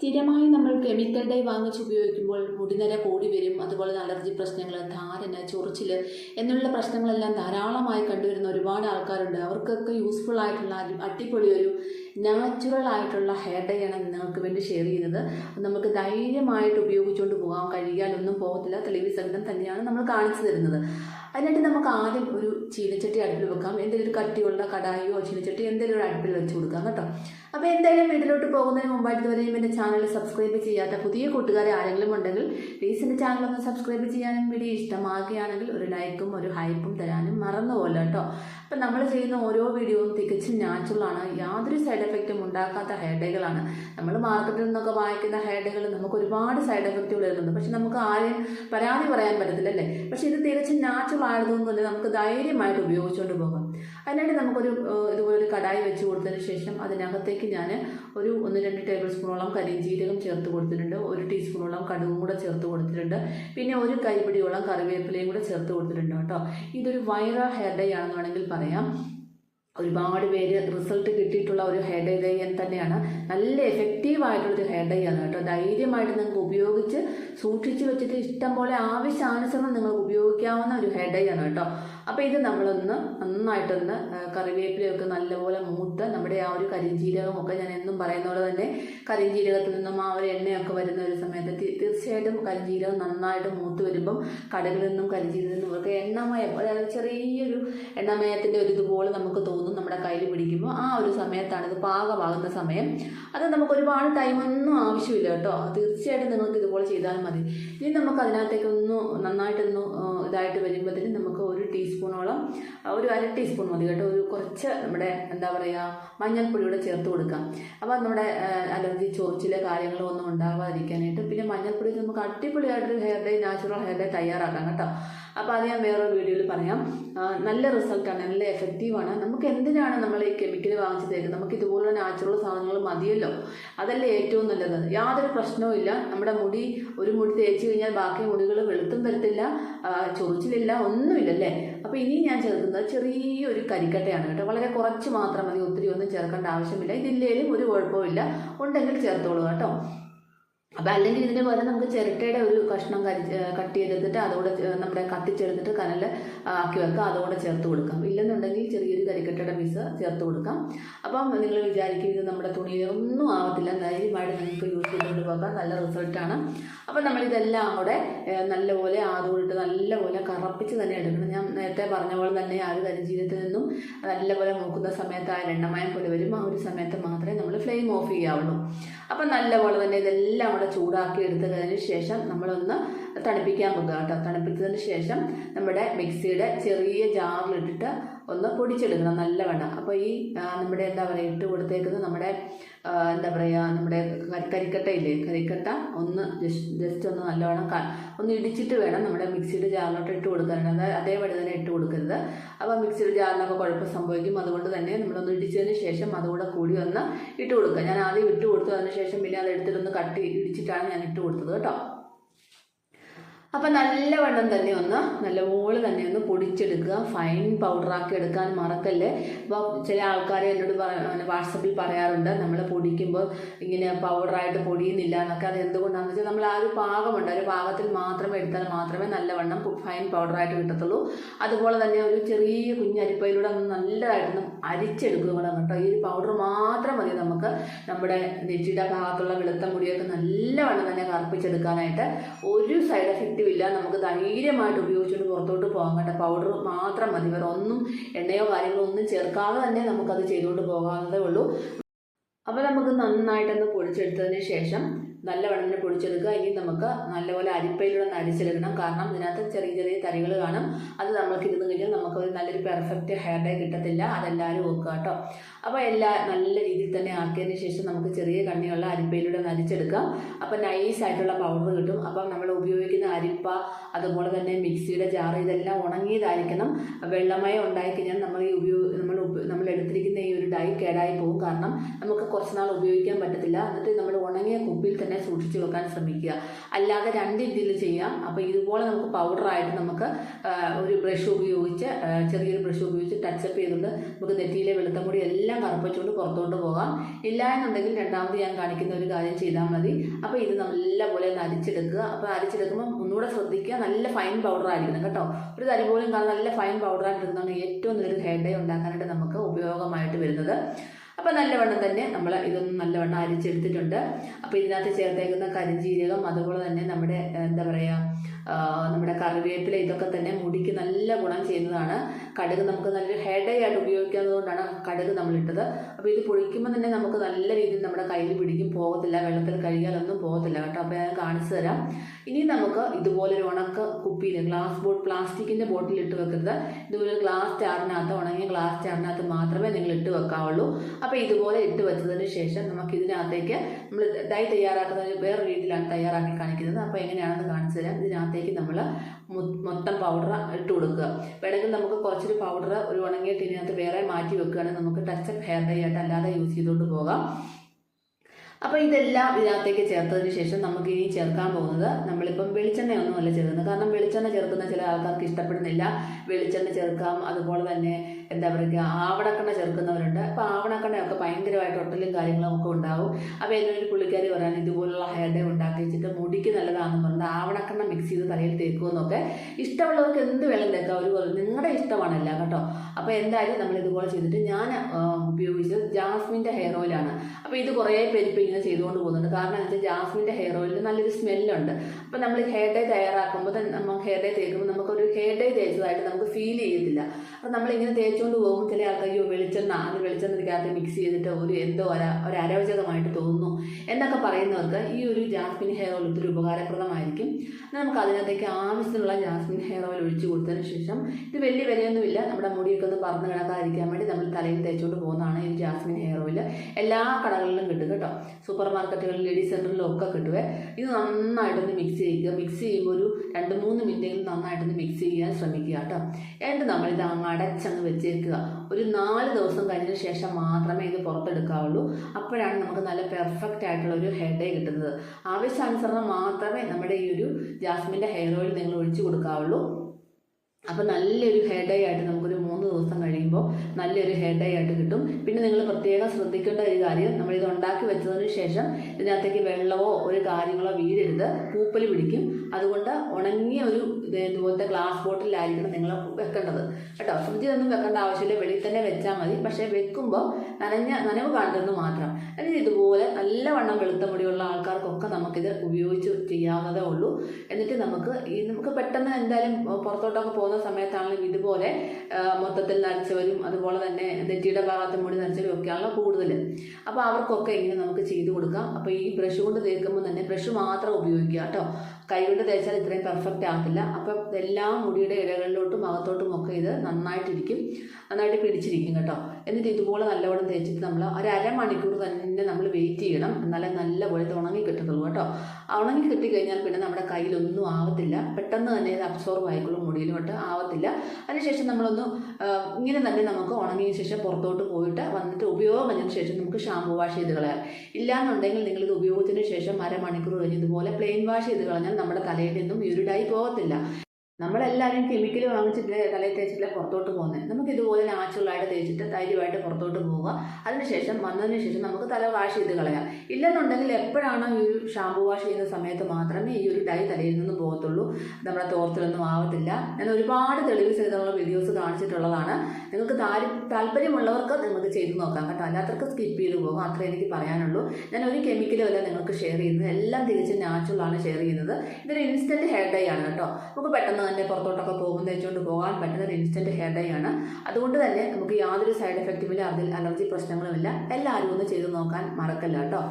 സ്ഥിരമായി നമ്മൾ chemical dye വാങ്ങിച്ച് ഉപയോഗിക്കുമ്പോൾ മുടിനര കൂടി വരും. അതുപോലെ അലർജി പ്രശ്നങ്ങൾ ധാരണ ചൊറിച്ചിൽ എന്നുള്ള പ്രശ്നങ്ങളെല്ലാം ധാരാളമായി കണ്ടുവരുന്ന ഒരുപാട് ആൾക്കാരുണ്ട്. അവർക്കൊക്കെ യൂസ്ഫുൾ ആയിട്ടുള്ള അടി- അടിപൊളി ഒരു നാച്ചുറൽ ആയിട്ടുള്ള ഹെയർ ഡൈ ആണ് നിങ്ങൾക്ക് വേണ്ടി ഷെയർ ചെയ്യുന്നത്. നമുക്ക് ധൈര്യമായിട്ട് ഉപയോഗിച്ചുകൊണ്ട് പോകാൻ കഴിയാലൊന്നും പോകത്തില്ല. തെളിവ് സഹിതം തന്നെയാണ് നമ്മൾ കാണിച്ചു തരുന്നത്. അതിനായിട്ട് നമുക്ക് ആദ്യം ഒരു ചീനച്ചട്ടി അടുപ്പിൽ വെക്കാം. എന്തെങ്കിലും ഒരു കട്ടിയുള്ള കടായിയോ ചീനച്ചട്ടി എന്തെങ്കിലും ഒരു അടുപ്പിൽ വെച്ച് കൊടുക്കാം കേട്ടോ. അപ്പോൾ എന്തായാലും വീട്ടിലോട്ട് പോകുന്നതിന് മുമ്പായിട്ട് ഇതുവരെയും എന്റെ ചാനൽ സബ്സ്ക്രൈബ് ചെയ്യാത്ത പുതിയ കൂട്ടുകാരെ ആരെങ്കിലും ഉണ്ടെങ്കിൽ പ്ലീസ് എന്റെ ചാനൽ ഒന്ന് സബ്സ്ക്രൈബ് ചെയ്യാനും വീഡിയോ ഇഷ്ടമാകുകയാണെങ്കിൽ ഒരു ലൈക്കും ഒരു ഹൈപ്പും തരാനും മറന്നു പോലെ കേട്ടോ അപ്പം നമ്മൾ ചെയ്യുന്ന ഓരോ വീഡിയോയും തികച്ചും നാച്ചുറലാണ് യാതൊരു സൈഡ് എഫക്റ്റും ഉണ്ടാക്കാത്ത ഹെയർ നമ്മൾ മാർക്കറ്റിൽ നിന്നൊക്കെ വാങ്ങിക്കുന്ന ഹെയർ നമുക്ക് ഒരുപാട് സൈഡ് എഫക്റ്റുകൾ വരുന്നുണ്ട് പക്ഷെ നമുക്ക് ആരെയും പരാതി പറയാൻ പറ്റത്തില്ല അല്ലേ പക്ഷെ ഇത് തികച്ചും നാച്ചുറൽ ആയതുകൊണ്ട് നമുക്ക് ധൈര്യമായിട്ട് ഉപയോഗിച്ചുകൊണ്ട് പോകാം. അതിനായിട്ട് നമുക്കൊരു ഇതുപോലെ ഒരു കടായി വെച്ച് കൊടുത്തതിന് ശേഷം അതിനകത്തേക്ക് ഞാൻ ഒരു ഒന്ന് രണ്ട് ടേബിൾ സ്പൂണോളം കരിഞ്ചീരകം ചേർത്ത് കൊടുത്തിട്ടുണ്ട്. ഒരു ടീസ്പൂണോളം കടുകും കൂടെ ചേർത്ത് കൊടുത്തിട്ടുണ്ട്. പിന്നെ ഒരു കൈപ്പിടിയോളം കറിവേപ്പിലയും കൂടെ ചേർത്ത് കൊടുത്തിട്ടുണ്ട് കേട്ടോ. ഇതൊരു വൈറൽ ഹെയർ ഡേ വേണമെങ്കിൽ പറയാം. ഒരുപാട് പേര് റിസൾട്ട് കിട്ടിയിട്ടുള്ള ഒരു ഹെയർ ഡൈ തന്നെയാണ്. നല്ല എഫക്റ്റീവ് ആയിട്ടുള്ള ഒരു ഹെയർ ഡൈ ആണ് കേട്ടോ. ധൈര്യമായിട്ട് നിങ്ങൾക്ക് ഉപയോഗിച്ച് സൂക്ഷിച്ചു വെച്ചിട്ട് ഇഷ്ടം പോലെ ആവശ്യാനുസരണം നിങ്ങൾക്ക് ഉപയോഗിക്കാവുന്ന ഒരു ഹെയർ ഡൈ ആണ് കേട്ടോ. അപ്പോൾ ഇത് നമ്മളൊന്ന് നന്നായിട്ടൊന്ന് കറിവേപ്പിലയൊക്കെ നല്ലപോലെ മൂത്ത് നമ്മുടെ ആ ഒരു കരിഞ്ജീരകമൊക്കെ ഞാൻ എന്നും പറയുന്ന പോലെ തന്നെ കരിഞ്ജീരകത്തിൽ നിന്നും ആ ഒരു എണ്ണയൊക്കെ വരുന്ന ഒരു സമയത്ത് തീർച്ചയായിട്ടും കരിഞ്ജീരകം നന്നായിട്ട് മൂത്ത് വരുമ്പം കടകളിൽ നിന്നും കരിഞ്ജീരകത്തിൽ നിന്നും ഒക്കെ എണ്ണമയം അതായത് ചെറിയൊരു എണ്ണമയത്തിന്റെ ഒരു ഇതുപോലെ നമുക്ക് തോന്നും നമ്മുടെ കയ്യിൽ പിടിക്കുമ്പോൾ ആ ഒരു സമയത്താണ് ഇത് പാകമാകുന്ന സമയം. അത് നമുക്ക് ഒരുപാട് ടൈമൊന്നും ആവശ്യമില്ല കേട്ടോ. തീർച്ചയായിട്ടും നിങ്ങൾക്ക് ഇതുപോലെ ചെയ്താൽ മതി. ഇനി നമുക്ക് അതിനകത്തേക്കൊന്ന് നന്നായിട്ടൊന്ന് ഇതായിട്ട് വരുമ്പോഴത്തേനും നമുക്ക് ഒരു ടീസ്പൂണോളം ഒരു അര ടീസ്പൂൺ മതി കേട്ടോ. ഒരു കുറച്ച് നമ്മുടെ എന്താ പറയുക മഞ്ഞൾപ്പൊടി കൂടെ ചേർത്ത് കൊടുക്കാം. അപ്പോൾ നമ്മുടെ അലർജി ചൊറിച്ചിലെ കാര്യങ്ങളോ ഒന്നും ഉണ്ടാവാതിരിക്കാനായിട്ട് പിന്നെ മഞ്ഞൾപ്പൊടി നമുക്ക് അടിപൊളിയായിട്ടൊരു hair dye natural hair dye തയ്യാറാക്കാം കേട്ടോ. അപ്പോൾ അത് ഞാൻ വേറൊരു വീഡിയോയിൽ പറയാം. നല്ല റിസൾട്ടാണ് നല്ല എഫക്റ്റീവാണ് നമുക്ക് എന്തിനാണ് നമ്മൾ ഈ കെമിക്കൽ വാങ്ങിച്ച് തരുന്നത്? നമുക്ക് ഇതുപോലുള്ള നാച്ചുറൽ സാധനങ്ങൾ മതിയല്ലോ. അതല്ലേ ഏറ്റവും നല്ലത്? യാതൊരു പ്രശ്നവും ഇല്ല. നമ്മുടെ മുടി ഒരു മുടി തേച്ച് കഴിഞ്ഞാൽ ബാക്കി മുടികൾ വെളുത്തും വരത്തില്ല ചൊറിച്ചിലില്ല ചൊറിച്ചിലില്ല ഒന്നുമില്ലല്ലേ? അപ്പോൾ ഇനി ഞാൻ ചേർക്കുന്നത് ചെറിയൊരു കരിക്കട്ടയാണ് കേട്ടോ. വളരെ കുറച്ച് മാത്രം മതി ഒത്തിരി ഒന്നും ചേർക്കേണ്ട ആവശ്യമില്ല. ഇതില്ലേലും ഒരു കുഴപ്പമില്ല ഉണ്ടെങ്കിൽ ചേർത്തോളൂ കേട്ടോ. അപ്പോൾ അല്ലെങ്കിൽ ഇതിന് പകരം നമുക്ക് ചിരട്ടയുടെ ഒരു കഷ്ണം കട്ട് ചെയ്തെടുത്തിട്ട് അതോടെ നമ്മുടെ കത്തിച്ചെടുത്തിട്ട് കനൽ ആക്കി വെക്കാം അതോടെ ചേർത്ത് കൊടുക്കാം. ഇല്ലെന്നുണ്ടെങ്കിൽ ചെറിയൊരു കരിക്കട്ടയുടെ പീസ് ചേർത്ത് കൊടുക്കാം. അപ്പം നിങ്ങൾ വിചാരിക്കും ഇത് നമ്മുടെ തുണിയിൽ ഒന്നും ആവത്തില്ല. ധൈര്യമായിട്ട് നിങ്ങൾക്ക് യൂസ് ചെയ്തുകൊണ്ട് പോകാം. നല്ല റിസൾട്ടാണ് അപ്പം നമ്മളിതെല്ലാം കൂടെ നല്ലപോലെ ആദ്യമായിട്ട് നല്ലപോലെ കറപ്പിച്ച് തന്നെ എടുക്കണം. ഞാൻ നേരത്തെ പറഞ്ഞ പോലെ തന്നെ ആ ഒരു കരിജീരത്തിൽ നിന്നും നല്ലപോലെ നോക്കുന്ന സമയത്ത് ആ എണ്ണമയം പോലെ വരും. ആ ഒരു സമയത്ത് മാത്രമേ നമ്മൾ ഫ്ലെയിം ഓഫ് ചെയ്യാവുള്ളൂ. അപ്പം നല്ലപോലെ തന്നെ ഇതെല്ലാം കൂടെ ചൂടാക്കി എടുത്തതിന് ശേഷം നമ്മളൊന്ന് തണുപ്പിക്കാൻ പോകുക കേട്ടോ. തണുപ്പിച്ചതിന് ശേഷം നമ്മുടെ മിക്സിയുടെ ചെറിയ ജാറിലിട്ടിട്ട് ഒന്ന് പൊടിച്ചെടുക്കണം നല്ലവണ്ണം. അപ്പോൾ ഈ നമ്മുടെ എന്താ പറയുക ഇട്ട് കൊടുത്തേക്കുന്നത് നമ്മുടെ എന്താ പറയുക നമ്മുടെ കരിക്കട്ട ഇല്ലേ കരിക്കട്ട ഒന്ന് ജസ്റ്റ് ജസ്റ്റ് ഒന്ന് നല്ലവണ്ണം ഒന്ന് ഇടിച്ചിട്ട് വേണം നമ്മുടെ മിക്സിയുടെ ജാറിലോട്ട് ഇട്ട് കൊടുക്കാനാണ് അത് അതേപടി തന്നെ ഇട്ട് കൊടുക്കരുത്. അപ്പോൾ മിക്സിയുടെ ജാറിനൊക്കെ കുഴപ്പം സംഭവിക്കും. അതുകൊണ്ട് തന്നെ നമ്മളൊന്ന് ഇടിച്ചതിന് ശേഷം അതുകൂടെ കൂടി ഒന്ന് ഇട്ട് കൊടുക്കുക. ഞാൻ ആദ്യം ഇട്ട് കൊടുത്തു. അതിന് ശേഷം പിന്നെ അത് എടുത്തിട്ടൊന്ന് കട്ടി ഇടിച്ചിട്ടാണ് ഞാൻ ഇട്ട് കൊടുത്തത് കേട്ടോ. അപ്പം നല്ലവണ്ണം തന്നെ ഒന്ന് നല്ല നല്ലപോലെ തന്നെ ഒന്ന് പൊടിച്ചെടുക്കുക. ഫൈൻ പൗഡറാക്കി എടുക്കാൻ മറക്കല്ലേ. അപ്പോൾ ചില ആൾക്കാർ എന്നോട് വാട്സപ്പിൽ പറയാറുണ്ട്. നമ്മൾ പൊടിക്കുമ്പോൾ ഇങ്ങനെ പൗഡറായിട്ട് പൊടിയുന്നില്ല എന്നൊക്കെ. അത് എന്തുകൊണ്ടാണെന്ന് വെച്ചാൽ നമ്മൾ ആ ഒരു പാകമുണ്ട്. ഒരു പാകത്തിൽ മാത്രം എടുത്താൽ മാത്രമേ നല്ലവണ്ണം ഫൈൻ പൗഡറായിട്ട് കിട്ടത്തുള്ളൂ. അതുപോലെ തന്നെ ഒരു ചെറിയ കുഞ്ഞരിപ്പയിലൂടെ നല്ലതായിട്ടൊന്ന് അരിച്ചെടുക്കുക കൂടെ കേട്ടോ. ഈ ഒരു പൗഡർ മാത്രം മതി നമുക്ക് നമ്മുടെ നെറ്റിയുടെ ഭാഗത്തുള്ള വെളുത്ത മുടിയൊക്കെ നല്ലവണ്ണം തന്നെ കറുപ്പിച്ചെടുക്കാനായിട്ട്. ഒരു സൈഡ് എഫക്റ്റും ഇല്ല നമുക്ക് ധൈര്യമായിട്ട് ഉപയോഗിച്ചുകൊണ്ട് പുറത്തോട്ട് പോകാൻ കേട്ടോ പൗഡർ മാത്രം മതി. വേറെ ഒന്നും എണ്ണയോ കാര്യങ്ങളോ ഒന്നും ചേർക്കാതെ തന്നെ നമുക്കത് ചെയ്തുകൊണ്ട് പോകാവുന്നതേ ഉള്ളൂ. അപ്പോൾ നമുക്ക് നന്നായിട്ടൊന്ന് പൊടിച്ചെടുത്തതിന് ശേഷം നല്ലവണ്ണം തന്നെ പൊടിച്ചെടുക്കുക. ഇനി നമുക്ക് നല്ലപോലെ അരിപ്പയിലൂടെ അരിച്ചെടുക്കണം. കാരണം ഇതിനകത്ത് ചെറിയ ചെറിയ തരികൾ കാണും. അത് നമുക്ക് ഇരുന്ന് കഴിഞ്ഞാൽ നമുക്ക് ഒരു നല്ലൊരു പെർഫെക്റ്റ് ഹെയർ ഡേ കിട്ടത്തില്ല. അതെല്ലാവരും വെക്കുക കേട്ടോ. അപ്പോൾ എല്ലാ നല്ല രീതിയിൽ തന്നെ ആക്കിയതിന് ശേഷം നമുക്ക് ചെറിയ കണ്ണിയുള്ള അരിപ്പയിലൂടെ നരിച്ചെടുക്കാം അപ്പോൾ നൈസായിട്ടുള്ള പൗഡർ കിട്ടും. അപ്പം നമ്മൾ ഉപയോഗിക്കുന്ന അരിപ്പ അതുപോലെ തന്നെ മിക്സിയുടെ ജാർ ഇതെല്ലാം ഉണങ്ങിയതായിരിക്കണം. വെള്ളമയം ഉണ്ടായി കഴിഞ്ഞാൽ നമ്മൾ ഈ ഉപയോഗ നമ്മൾ നമ്മൾ എടുത്തിരിക്കുന്ന ഈ ഒരു ഡൈ കേടായി പോകും. കാരണം നമുക്ക് കുറച്ച് നാൾ ഉപയോഗിക്കാൻ പറ്റത്തില്ല. എന്നിട്ട് നമ്മൾ ഉണങ്ങിയ കുപ്പിയിൽ തന്നെ സൂക്ഷിച്ച് വെക്കാൻ ശ്രമിക്കുക. അല്ലാതെ രണ്ട് രീതിയിൽ ചെയ്യാം. അപ്പോൾ ഇതുപോലെ നമുക്ക് പൗഡറായിട്ട് നമുക്ക് ഒരു ബ്രഷ് ഉപയോഗിച്ച് ചെറിയൊരു ബ്രഷ് ഉപയോഗിച്ച് ടച്ചപ്പ് ചെയ്തുകൊണ്ട് നമുക്ക് നെറ്റിയിലെ വെളുത്ത മുടി എല്ലാം കറുപ്പിച്ചുകൊണ്ട് പുറത്തോട്ട് പോകാം. ഇല്ല എന്നുണ്ടെങ്കിൽ രണ്ടാമത് ഞാൻ കാണിക്കുന്ന ഒരു കാര്യം ചെയ്താൽ മതി. അപ്പോൾ ഇത് നല്ലപോലെ ഒന്ന് അരിച്ചെടുക്കുക. അപ്പോൾ അരിച്ചെടുക്കുമ്പോൾ ഒന്നുകൂടെ ശ്രദ്ധിക്കുക. നല്ല ഫൈൻ പൗഡർ ആയിരിക്കണം കേട്ടോ. ഒരു തരി പോലും കാണാൻ നല്ല ഫൈൻ പൗഡറായിട്ട് എടുക്കുന്നതാണ് ഏറ്റവും നല്ലൊരു ഹെയർ ഡേ ഉണ്ടാക്കാനായിട്ട് നമുക്ക് ഉപയോഗമായിട്ട് വരുന്നത്. അപ്പോൾ നല്ലവണ്ണം തന്നെ നമ്മൾ ഇതൊന്നും നല്ലവണ്ണം അരിച്ചെടുത്തിട്ടുണ്ട്. അപ്പോൾ ഇതിനകത്ത് ചേർത്തേക്കുന്ന കരിഞ്ജീരകം അതുപോലെ തന്നെ നമ്മുടെ എന്താ പറയുക നമ്മുടെ കറിവേപ്പില ഇതൊക്കെ തന്നെ മുടിക്ക് നല്ല ഗുണം ചെയ്യുന്നതാണ്. കടുക് നമുക്ക് നല്ലൊരു ഹെയർ ഡേ ആയിട്ട് ഉപയോഗിക്കാത്തതുകൊണ്ടാണ് കടുക് നമ്മളിട്ടത് അപ്പോൾ ഇത് പൊളിക്കുമ്പോൾ തന്നെ നമുക്ക് നല്ല രീതിയിൽ നമ്മുടെ കയ്യിൽ പിടിക്കും പോകത്തില്ല. വെള്ളത്തിൽ കഴുകിയാലൊന്നും പോകത്തില്ല കേട്ടോ. അപ്പോൾ ഞാൻ കാണിച്ചു തരാം. ഇനി നമുക്ക് ഇതുപോലെ ഒരു ഉണക്ക കുപ്പിയിൽ ഗ്ലാസ് ബോട്ട് പ്ലാസ്റ്റിക്കിന്റെ ബോട്ടിൽ ഇട്ട് വെക്കരുത്. ഇതുപോലെ ഗ്ലാസ് ചാറിനകത്ത് ഉണങ്ങിയ ഗ്ലാസ് ചാറിനകത്ത് മാത്രമേ നിങ്ങൾ ഇട്ട് വെക്കാവുള്ളൂ. അപ്പോൾ ഇതുപോലെ ഇട്ട് വെച്ചതിന് ശേഷം നമുക്ക് ഇതിനകത്തേക്ക് നമ്മൾ ഡൈ തയ്യാറാക്കുന്ന വേറെ രീതിയിലാണ് തയ്യാറാക്കി കാണിക്കുന്നത്. അപ്പോൾ എങ്ങനെയാണെന്ന് കാണിച്ചു തരാം. ഇതിനകത്തേക്ക് നമ്മൾ മൊത്തം പൗഡർ ഇട്ട് കൊടുക്കുക. വേണമെങ്കിൽ നമുക്ക് കുറച്ചൊരു പൗഡർ ഒരു ഉണങ്ങിയ ഇതിനകത്ത് വേറെ മാറ്റി വെക്കുകയാണെങ്കിൽ നമുക്ക് ടച്ച് അപ്പ് ഹെയർ ഡൈ ആയിട്ട് അല്ലാതെ യൂസ് ചെയ്തുകൊണ്ട് പോകാം. അപ്പോൾ ഇതെല്ലാം ഇതിനകത്തേക്ക് ചേർത്തതിന് ശേഷം നമുക്ക് ഇനി ചേർക്കാൻ പോകുന്നത് നമ്മളിപ്പം വെളിച്ചെണ്ണയൊന്നുമല്ല ചേർക്കുന്നത്. കാരണം വെളിച്ചെണ്ണ ചേർക്കുന്ന ചില ആൾക്കാർക്ക് ഇഷ്ടപ്പെടുന്നില്ല. വെളിച്ചെണ്ണ ചേർക്കാം. അതുപോലെ തന്നെ എന്താ പറയുക ആവണക്കണ്ണ ചേർക്കുന്നവരുണ്ട്. അപ്പോൾ ആവണക്കണ്ണയൊക്കെ ഭയങ്കരമായിട്ട് ഒട്ടലും കാര്യങ്ങളും ഒക്കെ ഉണ്ടാവും. അപ്പോൾ എന്നൊരു പുള്ളിക്കാരി പറയാൻ ഇതുപോലുള്ള ഹെയർ ഡേ ഉണ്ടാക്കി വെച്ചിട്ട് മുടിക്ക് നല്ലതാണെന്ന് പറഞ്ഞത് ആവണക്കണ്ണ മിക്സ് ചെയ്ത് തലയിൽ തേക്കുമെന്നൊക്കെ ഇഷ്ടമുള്ളവർക്ക് എന്ത് വെള്ളം തേക്കാം. ഒരു നിങ്ങളുടെ ഇഷ്ടമാണല്ല കേട്ടോ. അപ്പോൾ എന്തായാലും നമ്മൾ ഇതുപോലെ ചെയ്തിട്ട് ഞാൻ ഉപയോഗിച്ചത് ജാസ്മിന്റെ ഹെയർ ഓയിലാണ് അപ്പോൾ ഇത് കുറേ പേര് ഇപ്പോൾ ഇങ്ങനെ ചെയ്തുകൊണ്ട് പോകുന്നുണ്ട്. കാരണം എന്താ വെച്ചാൽ ജാസ്മിന്റെ ഹെയർ ഓയിൽ നല്ലൊരു സ്മെല്ലുണ്ട് അപ്പോൾ നമ്മൾ ഹെയർ ഡേ തയ്യാറാക്കുമ്പോൾ നമ്മൾ ഹെയർ ഡേ തേക്കുമ്പോൾ നമുക്കൊരു ഹെയർ ഡേ തേച്ചതായിട്ട് നമുക്ക് ഫീൽ ചെയ്യത്തില്ല. അപ്പോൾ നമ്മളിങ്ങനെ തേച്ചുകൊണ്ട് പോകുമ്പോൾ ചില ആൾക്കാർ അയ്യോ വെളിച്ചെണ്ണ അത് വെളിച്ചെണ്ണയ്ക്കകത്ത് മിക്സ് ചെയ്തിട്ട് ഒരു എന്തോ ഒരു ഒരു അരോചകമായിട്ട് തോന്നുന്നു എന്നൊക്കെ പറയുന്നവർക്ക് ഈ ഒരു ജാസ്മിൻ ഹെയർ ഓയിൽ ഒത്തിരി ഉപകാരപ്രദമായിരിക്കും. നമുക്ക് അതിനകത്തേക്ക് ആവശ്യത്തിനുള്ള ജാസ്മിൻ ഹെയർ ഓയിൽ ഒഴിച്ചു കൊടുത്തതിന് ശേഷം ഇത് വലിയ വിലയൊന്നുമില്ല. നമ്മുടെ മുടിയൊക്കെ ഒന്ന് പറന്ന് കിടക്കാതിരിക്കാൻ വേണ്ടി നമ്മൾ തലയിൽ തേച്ചുകൊണ്ട് പോകുന്നതാണ് ഈ ജാസ്മിൻ ഹെയർ ഓയിൽ എല്ലാ കടകളിലും കിട്ടും കേട്ടോ. സൂപ്പർ മാർക്കറ്റുകളിൽ ലേഡീസ് സെന്ററിലും ഒക്കെ കിട്ടുവേ. ഇത് നന്നായിട്ടൊന്ന് മിക്സ് ചെയ്യുക. മിക്സ് ചെയ്യുമ്പോൾ ഒരു രണ്ട് മൂന്ന് മിനിറ്റെങ്കിലും നന്നായിട്ടൊന്ന് മിക്സ് ചെയ്യാൻ ശ്രമിക്കുക കേട്ടോ. എന്നിട്ട് നമ്മളിത് അങ്ങ് അടച്ചങ്ങ് വെച്ചേക്കുക ഒരു നാല് ദിവസം കഴിഞ്ഞതിന് ശേഷം മാത്രമേ ഇത് പുറത്തെടുക്കാവുള്ളൂ. അപ്പോഴാണ് നമുക്ക് നല്ല പെർഫെക്റ്റ് ആയിട്ടുള്ള ഒരു ഹെയർ ഡേ കിട്ടുന്നത്. ആവശ്യാനുസരണം മാത്രമേ നമ്മുടെ ഈ ഒരു ജാസ്മിന്റെ ഹെയർ ഓയിൽ നിങ്ങൾ ഒഴിച്ചു കൊടുക്കാവുള്ളൂ. അപ്പോൾ നല്ലൊരു ഹെയർ ഡേ ആയിട്ട് നമുക്കൊരു മൂന്ന് ദിവസം കഴിയുമ്പോൾ നല്ലൊരു ഹെയർ ഡൈ ആയിട്ട് കിട്ടും. പിന്നെ നിങ്ങൾ പ്രത്യേകം ശ്രദ്ധിക്കേണ്ട ഒരു കാര്യം നമ്മളിത് ഉണ്ടാക്കി വെച്ചതിന് ശേഷം ഇതിനകത്തേക്ക് വെള്ളമോ ഒരു കാര്യങ്ങളോ വീഴരുത്. പൂപ്പൽ പിടിക്കും. അതുകൊണ്ട് ഉണങ്ങിയ ഒരു ഇത് ഇതുപോലത്തെ ഗ്ലാസ് ബോട്ടിലായിരിക്കണം നിങ്ങൾ വെക്കേണ്ടത്. കേട്ടോ? ഫ്രിഡ്ജിലൊന്നും വെക്കേണ്ട ആവശ്യമില്ല. വെളിയിൽ തന്നെ വെച്ചാൽ മതി. പക്ഷേ വെക്കുമ്പോൾ നനഞ്ഞ നനവ് കാണുന്നത് മാത്രം. അല്ലെങ്കിൽ ഇതുപോലെ നല്ലവണ്ണം വെളുത്ത മുടിയുള്ള ആൾക്കാർക്കൊക്കെ നമുക്കിത് ഉപയോഗിച്ച് ചെയ്യാവുന്നതേ ഉള്ളൂ. എന്നിട്ട് നമുക്ക് ഈ നമുക്ക് പെട്ടെന്ന് എന്തായാലും പുറത്തോട്ടൊക്കെ പോകുന്ന സമയത്താണെങ്കിലും ഇതുപോലെ മൊത്തത്തിൽ നരച്ചവരും അതുപോലെ തന്നെ നെറ്റിയുടെ ഭാഗത്ത് മുടി നരച്ചവരും ഒക്കെയാണല്ലോ കൂടുതൽ അപ്പോൾ അവർക്കൊക്കെ ഇങ്ങനെ നമുക്ക് ചെയ്തു കൊടുക്കാം. അപ്പോൾ ഈ ബ്രഷ് കൊണ്ട് തേക്കുമ്പോൾ തന്നെ ബ്രഷ് മാത്രം ഉപയോഗിക്കുക കേട്ടോ. കൈ കൊണ്ട് തേച്ചാൽ ഇത്രയും പെർഫെക്റ്റ് ആകത്തില്ല അപ്പം എല്ലാ മുടിയുടെ ഇടകളിലോട്ടും അകത്തോട്ടും ഒക്കെ ഇത് നന്നായിട്ടിരിക്കും. നന്നായിട്ട് പിടിച്ചിരിക്കും കേട്ടോ. എന്നിട്ട് ഇതുപോലെ നല്ലവണ്ണം തേച്ചിട്ട് നമ്മൾ ഒരു അരമണിക്കൂർ തന്നെ നമ്മൾ വെയിറ്റ് ചെയ്യണം. എന്നാലേ നല്ലപോലെ ഇത് ഉണങ്ങി കിട്ടത്തുള്ളൂ കേട്ടോ. ഉണങ്ങി കിട്ടിക്കഴിഞ്ഞാൽ പിന്നെ നമ്മുടെ കയ്യിലൊന്നും ആവത്തില്ല. പെട്ടെന്ന് തന്നെ ഇത് അബ്സോർവ് ആയിക്കോളും മുടിയിലോട്ട് ആവത്തില്ല. അതിനുശേഷം നമ്മളൊന്ന് ഇങ്ങനെ തന്നെ നമുക്ക് ഉണങ്ങിയ ശേഷം പുറത്തോട്ട് പോയിട്ട് വന്നിട്ട് ഉപയോഗം കഴിഞ്ഞതിന് ശേഷം നമുക്ക് ഷാമ്പു വാഷ് ചെയ്ത് കളയാം. ഇല്ലാന്നുണ്ടെങ്കിൽ നിങ്ങളിത് ഉപയോഗത്തിന് ശേഷം അരമണിക്കൂർ കഴിഞ്ഞ് ഇതുപോലെ പ്ലെയിൻ വാഷ് ചെയ്ത് കളഞ്ഞാൽ നമ്മുടെ തലയിൽ നിന്നും ഇരുടായി പോകത്തില്ല. നമ്മളെല്ലാവരും കെമിക്കൽ വാങ്ങിച്ചിട്ട് തലയിൽ തേച്ചിട്ടില്ല പുറത്തോട്ട് പോകുന്നത് നമുക്ക് ഇതുപോലെ നാച്ചുറലായിട്ട് തേച്ചിട്ട് ധൈര്യമായിട്ട് പുറത്തോട്ട് പോവുക. അതിനുശേഷം വന്നതിന് ശേഷം നമുക്ക് തല വാഷ് ചെയ്ത് കളയാം. ഇല്ലെന്നുണ്ടെങ്കിൽ എപ്പോഴാണോ ഈ ഷാമ്പു വാഷ് ചെയ്യുന്ന സമയത്ത് മാത്രമേ ഈ ഒരു ഡൈ തലയിൽ നിന്ന് പോകത്തുള്ളൂ. നമ്മുടെ തോർത്തിലൊന്നും ആവത്തില്ല. ഞാൻ ഒരുപാട് തെളിവ് ചെയ്തുള്ള വീഡിയോസ് കാണിച്ചിട്ടുള്ളതാണ്. നിങ്ങൾക്ക് താൽ താല്പര്യമുള്ളവർക്ക് നിങ്ങൾക്ക് ചെയ്ത് നോക്കാം. കേട്ടോ അല്ലാത്തവർക്ക് സ്കിപ്പ് ചെയ്ത് പോകും. അത്രേ എനിക്ക് പറയാനുള്ളൂ. ഞാൻ ഒരു കെമിക്കലും അല്ല നിങ്ങൾക്ക് ഷെയർ ചെയ്യുന്നത്. എല്ലാം തികച്ചും നാച്ചുറലാണ് ഷെയർ ചെയ്യുന്നത്. ഇതൊരു ഇൻസ്റ്റന്റ് ഹെയർ ഡൈ ആണ് കേട്ടോ. നമുക്ക് പെട്ടെന്ന് തന്നെ പുറത്തോട്ടൊക്കെ പോകുമ്പോൾ തേച്ചുകൊണ്ട് പോകാൻ പറ്റുന്ന ഒരു ഇൻസ്റ്റന്റ് ഹെയർ ഡൈ ആണ്. അതുകൊണ്ട് തന്നെ നമുക്ക് യാതൊരു സൈഡ് എഫക്റ്റുമില്ല അതിൽ അലർജി പ്രശ്നങ്ങളുമില്ല എല്ലാവരും ഒന്ന് ചെയ്ത് നോക്കാൻ മറക്കല്ല കേട്ടോ.